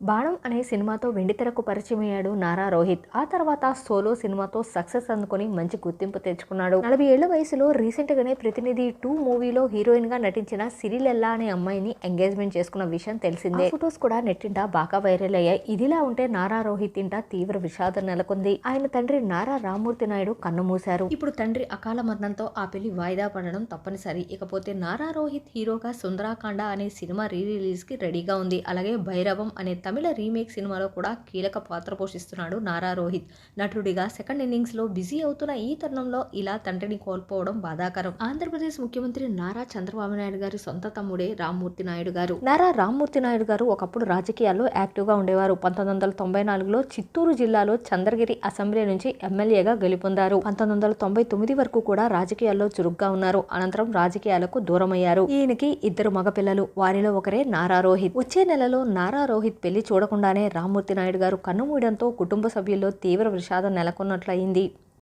బాణం అనే సినిమాతో వెండితెరకు పరిచయమయ్యాడు నారా రోహిత్. ఆ తర్వాత సోలో సినిమాతో సక్సెస్ అందుకొని మంచి గుర్తింపు తెచ్చుకున్నాడు. నలభై ఏళ్ళ వయసులో రీసెంట్ గానే ప్రతినిధి టూ మూవీలో హీరోయిన్గా నటించిన సిరిలెల్లా అనే అమ్మాయిని ఎంగేజ్మెంట్ చేసుకున్న విషయం తెలిసిందే. ఫొటోస్ కూడా నెట్టింట బాగా వైరల్ అయ్యాయి. ఇదిలా ఉంటే నారా రోహిత్ ఇంట తీవ్ర విషాదం నెలకొంది. ఆయన తండ్రి నారా రామూర్తి నాయుడు కన్నుమూశారు ఇప్పుడు తండ్రి అకాల మరణంతో ఆ పెళ్ళి వాయిదా పడడం తప్పనిసరి. ఇకపోతే నారా రోహిత్ హీరోగా సుందరాకాండ అనే సినిమా రీ రిలీజ్కి రెడీగా ఉంది. అలాగే భైరవం అనే తమిళ రీమేక్ సినిమాలో కూడా కీలక పాత్ర పోషిస్తున్నాడు నారా రోహిత్. నటుడిగా సెకండ్ ఇన్నింగ్స్లో బిజీ అవుతున్న ఈ తరుణంలో ఇలా తండ్రిని కోల్పోవడం బాధాకరం. ఆంధ్రప్రదేశ్ ముఖ్యమంత్రి నారా చంద్రబాబు నాయుడు గారి సొంత తమ్ముడే రామ్మూర్తి నాయుడు గారు. నారా రామ్మూర్తి నాయుడు గారు ఒకప్పుడు రాజకీయాల్లో యాక్టివ్గా ఉండేవారు. పంతొమ్మిది వందల తొంభై నాలుగులో చిత్తూరు జిల్లాలో చంద్రగిరి అసెంబ్లీ నుంచి ఎమ్మెల్యేగా గెలుపొందారు. పంతొమ్మిది వందల తొంభై తొమ్మిది వరకు కూడా రాజకీయాల్లో చురుగ్గా ఉన్నారు. అనంతరం రాజకీయాలకు దూరమయ్యారు. ఈయనకి ఇద్దరు మగపిల్లలు. వారిలో ఒకరే నారా రోహిత్. వచ్చే నెలలో నారా రోహిత్ పెళ్ళి పెళ్ళి చూడకుండానే రామ్మూర్తి నాయుడు గారు కన్నుమూయడంతో కుటుంబ సభ్యుల్లో తీవ్ర విషాదం నెలకొన్నట్లయింది.